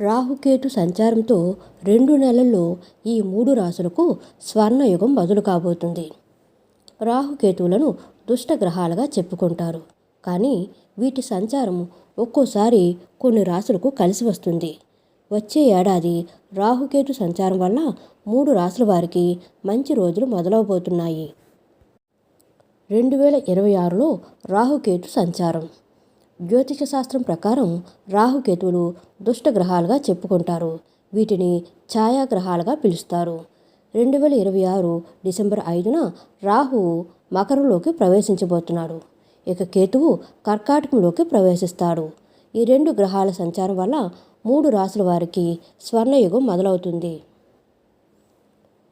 రాహుకేతు సంచారంతో రెండు నెలల్లో ఈ మూడు రాసులకు స్వర్ణయుగం మొదలు కాబోతుంది. రాహుకేతువులను దుష్టగ్రహాలుగా చెప్పుకుంటారు. కానీ వీటి సంచారం ఒక్కోసారి కొన్ని రాసులకు కలిసి వస్తుంది. వచ్చే ఏడాది రాహుకేతు సంచారం వల్ల మూడు రాసుల వారికి మంచి రోజులు మొదలవబోతున్నాయి. రెండు వేల ఇరవై ఆరులో రాహుకేతు సంచారం. జ్యోతిష శాస్త్రం ప్రకారం రాహుకేతువులు దుష్ట గ్రహాలుగా చెప్పుకుంటారు. వీటిని ఛాయాగ్రహాలుగా పిలుస్తారు. రెండు వేల ఇరవై ఆరు డిసెంబర్ ఐదున రాహువు మకరంలోకి ప్రవేశించబోతున్నాడు. ఇక కేతువు కర్కాటకంలోకి ప్రవేశిస్తాడు. ఈ రెండు గ్రహాల సంచారం వల్ల మూడు రాసుల వారికి స్వర్ణయుగం మొదలవుతుంది.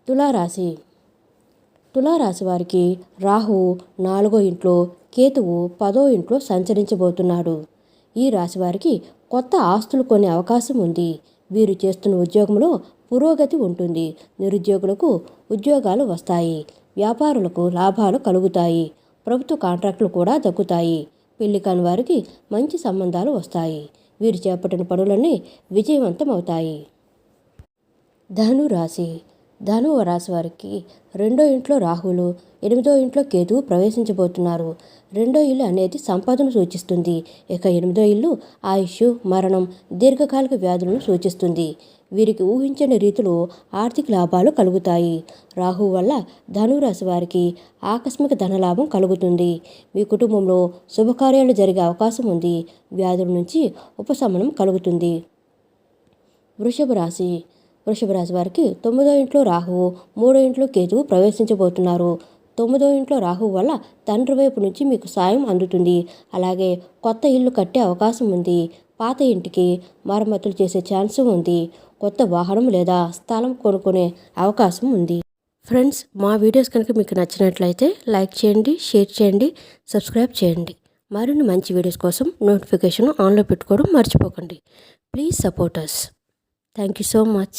తులారాశి. తులారాశి వారికి రాహు నాలుగో ఇంట్లో కేతువు పదో ఇంట్లో సంచరించబోతున్నాడు. ఈ రాశి వారికి కొత్త ఆస్తులు కొనే అవకాశం ఉంది. వీరు చేస్తున్న ఉద్యోగంలో పురోగతి ఉంటుంది. నిరుద్యోగులకు ఉద్యోగాలు వస్తాయి. వ్యాపారులకు లాభాలు కలుగుతాయి. ప్రభుత్వ కాంట్రాక్టులు కూడా దక్కుతాయి. పెళ్ళి కాని వారికి మంచి సంబంధాలు వస్తాయి. వీరు చేపట్టిన పనులన్నీ విజయవంతం అవుతాయి ధనురాశి ధనువు రాశి వారికి రెండో ఇంట్లో రాహులు ఎనిమిదో ఇంట్లో కేతువు ప్రవేశించబోతున్నారు. రెండో ఇల్లు అనేది సంపదను సూచిస్తుంది. ఇక ఎనిమిదో ఇల్లు ఆయుష్ మరణం దీర్ఘకాలిక వ్యాధులను సూచిస్తుంది. వీరికి ఊహించని రీతిలో ఆర్థిక లాభాలు కలుగుతాయి. రాహు వల్ల ధనురాశి వారికి ఆకస్మిక ధనలాభం కలుగుతుంది. మీ కుటుంబంలో శుభకార్యాలు జరిగే అవకాశం ఉంది. వ్యాధుల నుంచి ఉపశమనం కలుగుతుంది. వృషభ రాశి వృషభ రాశి వారికి తొమ్మిదో ఇంట్లో రాహువు మూడో ఇంట్లో కేతువు ప్రవేశించబోతున్నారు. తొమ్మిదో ఇంట్లో రాహువు వల్ల తండ్రి వైపు నుంచి మీకు సాయం అందుతుంది. అలాగే కొత్త ఇల్లు కట్టే అవకాశం ఉంది. పాత ఇంటికి మరమ్మతులు చేసే ఛాన్స్ ఉంది. కొత్త వాహనం లేదా స్థలం కొనుక్కునే అవకాశం ఉంది. ఫ్రెండ్స్ మా వీడియోస్ కనుక మీకు నచ్చినట్లయితే లైక్ చేయండి షేర్ చేయండి సబ్స్క్రైబ్ చేయండి. మరిన్ని మంచి వీడియోస్ కోసం నోటిఫికేషన్ ఆన్లో పెట్టుకోవడం మర్చిపోకండి. Please support us thank you so much.